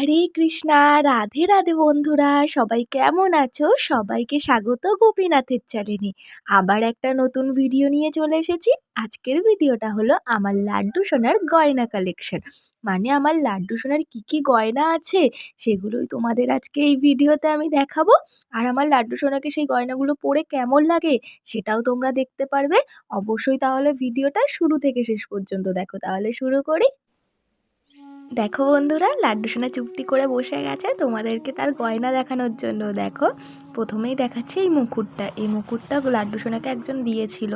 হরে কৃষ্ণা, রাধে রাধে বন্ধুরা, সবাই কেমন আছো? সবাইকে স্বাগত গোপীনাথের চ্যানেলে আবার একটা নতুন ভিডিও নিয়ে চলে এসেছি। আজকের ভিডিওটা হলো আমার লাড্ডু সোনার গয়না কালেকশন মানে আমার লাড্ডু সোনার কী কী গয়না আছে, সেগুলোই তোমাদের আজকে এই ভিডিওতে আমি দেখাবো। আর আমার লাড্ডু সোনাকে সেই গয়নাগুলো পরে কেমন লাগে, সেটাও তোমরা দেখতে পারবে। অবশ্যই তাহলে ভিডিওটা শুরু থেকে শেষ পর্যন্ত দেখো। তাহলে শুরু করি। দেখো বন্ধুরা, লাড্ডু সোনা চুপটি করে বসে গেছে। তোমাদেরকে তার গয়না দেখানোর জন্য দেখো। প্রথমেই দেখাচ্ছে এই মুকুটটা। এই মুকুটটা লাড্ডু সোনাকে একজন দিয়েছিল।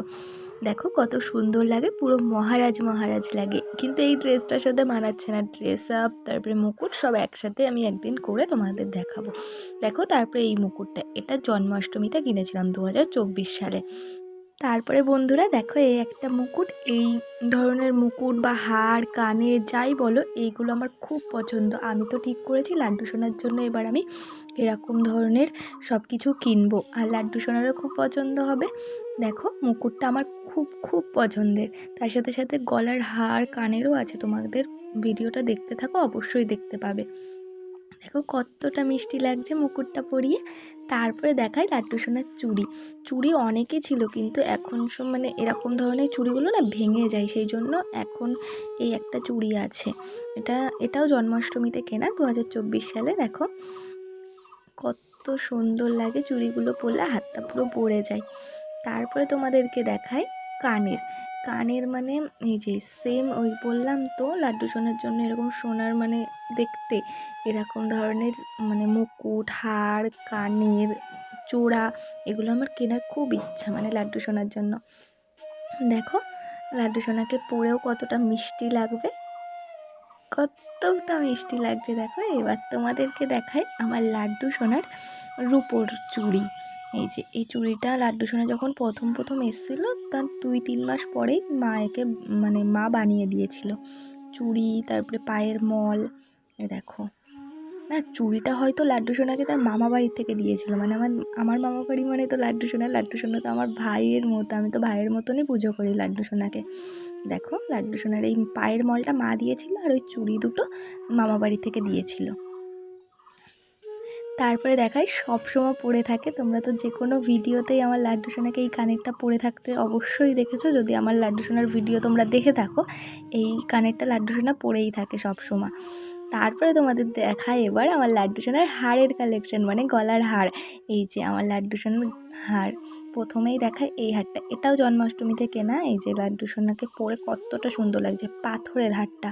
দেখো কত সুন্দর লাগে, পুরো মহারাজ মহারাজ লাগে। কিন্তু এই ড্রেসটার সাথে মানাচ্ছে না। ড্রেস আপ তারপরে মুকুট সব একসাথে আমি একদিন করে তোমাদের দেখাবো। দেখো তারপরে এই মুকুটটা। এটা জন্মাষ্টমীতে কিনেছিলাম, দু হাজার চব্বিশ সালে। তারপরে বন্ধুরা দেখো এই একটা মুকুট, এই ধরনের মুকুট বা হার কানের যাই বলো, এইগুলো আমার খুব পছন্দ। আমি তো ঠিক করেছি, লাড্ডু সোনার জন্য এবার আমি এরকম ধরনের সব কিছু কিনবো। আর লাড্ডু সোনারও খুব পছন্দ হবে। দেখো, মুকুটটা আমার খুব খুব পছন্দের। তার সাথে সাথে গলার হার, কানেরও আছে, তোমাদের ভিডিওটা দেখতে থাকো, অবশ্যই দেখতে পাবে। দেখো কতটা মিষ্টি লাগছে মুকুটটা পরিয়ে। তারপরে দেখায় লাড্ডু সোনার চুড়ি। চুড়ি অনেকই ছিল কিন্তু এখন সব মানে এরকম ধরনের চুড়িগুলো না ভেঙে যায় সেই জন্য এখন এই একটা চুড়ি আছে। এটা, এটাও জন্মাষ্টমীতে কেনা দু হাজার চব্বিশ সালে, দেখো। কত সুন্দর লাগে চুড়িগুলো পরলে, হাতটা পুরো পড়ে যায়। তারপরে তোমাদেরকে দেখায় কানের। কানের মানে এই যে সেম ওই বললাম তো, লাড্ডু সোনার জন্য এরকম সোনার মানে দেখতে এরকম ধরনের মানে মুকুট, হার, কানের, চূড়া এগুলো আমার কেনার খুব ইচ্ছা মানে লাড্ডু সোনার জন্য। দেখো, লাড্ডু সোনাকে পরেও কতটা মিষ্টি লাগবে? কতটা মিষ্টি লাগছে দেখো। এবার তোমাদেরকে দেখায় আমার লাড্ডু সোনার রূপোর চুড়ি। এই যে, এই চুড়িটা লাড্ডু সোনা যখন প্রথম প্রথম এসেছিল, তার দুই, তিন মাস পরেই মা একে মানে মা বানিয়ে দিয়েছিল। চুড়ি, তারপরে পায়ের মল দেখো। না, চুড়িটা হয়তো লাড্ডু সোনাকে তার মামা বাড়ির থেকে দিয়েছিল। মানে আমার আমার মামা বাড়ি মানে তো লাড্ডু সোনা লাড্ডু সোনা তো আমার ভাইয়ের মতো, আমি তো ভাইয়ের মতনই পুজো করি লাড্ডু সোনাকে। দেখো, লাড্ডু সোনার এই পায়ের মলটা মা দিয়েছিল আর ওই চুড়ি দুটো মামা বাড়ি থেকে দিয়েছিল। তারপরে দেখায় সবসময় পড়ে থাকে। তোমরা তো যে কোনো ভিডিওতেই আমার লাড্ডু সোনাকে এই কানেরটা পড়ে থাকতে অবশ্যই দেখেছ। যদি আমার লাড্ডু সোনার ভিডিও তোমরা দেখে থাকো, এই কানেরটা লাড্ডু সোনা পড়েই থাকে সবসময় তারপরে তোমাদের দেখায় এবার আমার লাড্ডু সোনার হাড়ের কালেকশন মানে গলার হার। এই যে আমার লাড্ডু সোনার হার, প্রথমেই দেখায় এই হারটা। এটাও জন্মাষ্টমীতে কেনা এই যে লাড্ডু সোনাকে পরে কতটা সুন্দর লাগছে, পাথরের হারটা।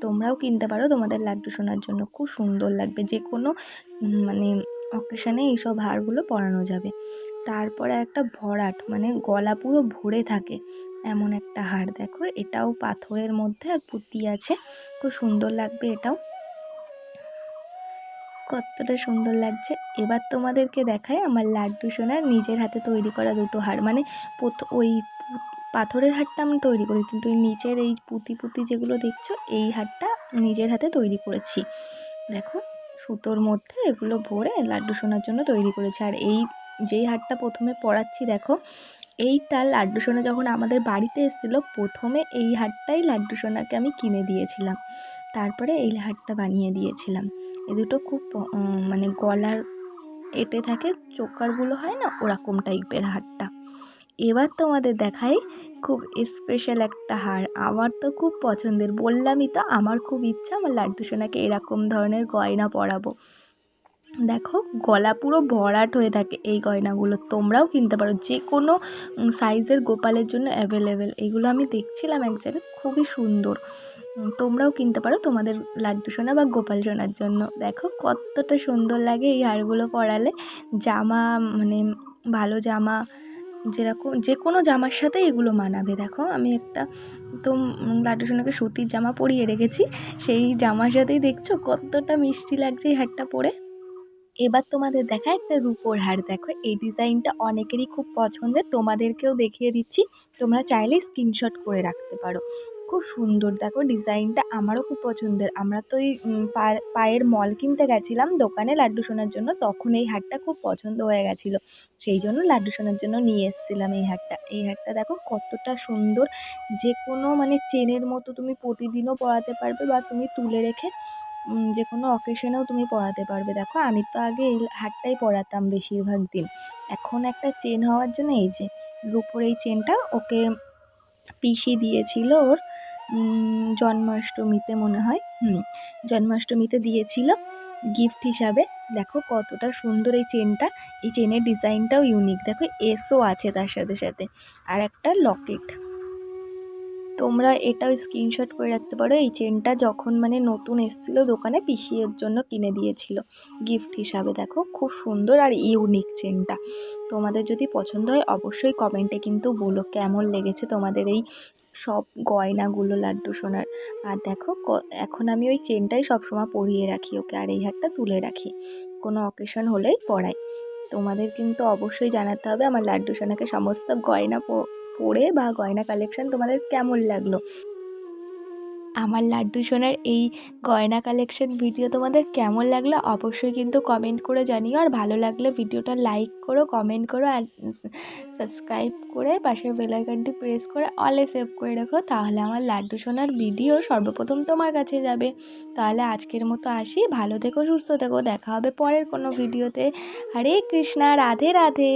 তোমরাও কিনতে পারো তোমাদের লাড্ডু সোনার জন্য, খুব সুন্দর লাগবে। যে কোনো মানে অকেশানে এইসব হারগুলো পরানো যাবে। তারপরে একটা ভরাট মানে গলা পুরো ভরে থাকে এমন একটা হার। দেখো, এটাও পাথরের মধ্যে আর পুঁতি আছে। খুব সুন্দর লাগবে এটাও। কতটা সুন্দর লাগছে। এবার তোমাদেরকে দেখায় আমার লাড্ডু সোনার নিজের হাতে তৈরি করা দুটো হার। মানে ওই পাথরের হারটা আমি তৈরি করি, কিন্তু ওই নিচের এই পুঁতি পুঁতি যেগুলো দেখছ, এই হারটা নিজের হাতে তৈরি করেছি। দেখো, সুতোর মধ্যে এগুলো ভরে লাড্ডু সোনার জন্য তৈরি করেছি। আর এই যেই হারটা প্রথমে পরাচ্ছি, দেখো, এইটা লাড্ডু সোনা যখন আমাদের বাড়িতে এসেছিল, প্রথমে এই হারটাই লাড্ডু সোনাকে আমি কিনে দিয়েছিলাম। তারপরে এই হারটা বানিয়ে দিয়েছিলাম। এ দুটো খুব মানে গলার এটে থাকে, চোকারগুলো হয় না, ওরকম টাইপের হারটা। এবার তোমাদের দেখাই খুব স্পেশাল একটা হার। আমার তো খুব পছন্দের, বললামই তো, আমার খুব ইচ্ছা, আমার লাড্ডু সোনাকে এরকম ধরনের গয়না পরাবো। দেখো, গলা পুরো ভরাট হয়ে থাকে এই গয়নাগুলো। তোমরাও কিনতে পারো যে কোনো সাইজের গোপালের জন্য অ্যাভেলেবেল এগুলো আমি দেখছিলাম এক জায়গায়, খুবই সুন্দর। তোমরাও কিনতে পারো তোমাদের লাড্ডু সোনা বা গোপাল সোনার জন্য। দেখো, কতটা সুন্দর লাগে এই হারগুলো পরালে। জামা মানে ভালো জামা, যেরকম যে কোনো জামার সাথে এগুলো মানাবে। দেখো, আমি একটা, তো লাড্ডু সোনাকে সুতির জামা পরিয়ে রেখেছি। সেই জামার সাথেই দেখছ কতটা মিষ্টি লাগছে এই হারটা পরে। এবার তোমাদের দেখা একটা রুপোর হার। দেখো, এই ডিজাইনটা অনেকেরই খুব পছন্দের, তোমাদেরকেও দেখিয়ে দিচ্ছি। তোমরা চাইলে স্ক্রিনশট করে রাখতে পারো। খুব সুন্দর, দেখো ডিজাইনটা আমারও খুব পছন্দের। আমরা তো এই পায়ের মল কিনতে গেছিলাম দোকানে লাড্ডু সোনার জন্য, তখন এই হারটা খুব পছন্দ হয়ে গেছিল। সেই জন্য লাড্ডু সোনার জন্য নিয়ে এসেছিলাম এই হারটা। এই হারটা দেখো কতটা সুন্দর। যে কোনো মানে চেনের মতো তুমি প্রতিদিনও পরাতে পারবে বা তুমি তুলে রেখে যে কোনো অকেশনেও তুমি পরাতে পারবে। দেখো, আমি তো আগে এই হারটাই পরাতাম বেশিরভাগ দিন। এখন একটা চেন হওয়ার জন্য এই যে রূপোর এই চেনটা ওকে পিসি দিয়েছিল ওর জন্মাষ্টমীতে মনে হয়, হুম, জন্মাষ্টমীতে দিয়েছিল গিফট হিসাবে। দেখো কতটা সুন্দর এই চেনটা এই চেনের ডিজাইনটাও ইউনিক দেখো এসও আছে তার সাথে সাথে। আর একটা লকেট তোমরা এটাও স্ক্রিনশট করে রাখতে পারো। এই চেনটা যখন মানে নতুন এসেছিল দোকানে পিসিয়ের জন্য কিনে দিয়েছিল। গিফট হিসাবে দেখো, খুব সুন্দর আর ইউনিক চেনটা তোমাদের যদি পছন্দ হয় অবশ্যই কমেন্টে কিন্তু বলো কেমন লেগেছে তোমাদের এই সব গয়নাগুলো, লাড্ডু সোনার। আর দেখো এখন আমি ওই চেনটাই সবসময় পরিয়ে রাখি ওকে, আর এই হারটা তুলে রাখি। কোনো অকেশন হলেই পরাই। তোমাদের কিন্তু অবশ্যই জানাতে হবে, আমার লাড্ডু সোনাকে সমস্ত গয়না পরে বা গয়না কালেকশন তোমাদের কেমন লাগল? আমার লাড্ডু সোনার এই গয়না কালেকশন ভিডিও তোমাদের কেমন লাগল? অবশ্যই কিন্তু কমেন্ট করে জানিও। আর ভালো লাগলে ভিডিওটা লাইক করো কমেন্ট করো আর সাবস্ক্রাইব করে পাশের বেল আইকনটি প্রেস করে অলে সেভ করে রাখো। তাহলে আমার লাড্ডু সোনার ভিডিও সর্বপ্রথম তোমার কাছে যাবে। তাহলে আজকের মতো আসি। ভালো থেকো, সুস্থ থেকো। দেখা হবে পরের কোনো ভিডিওতে হরে কৃষ্ণা, রাধে রাধে।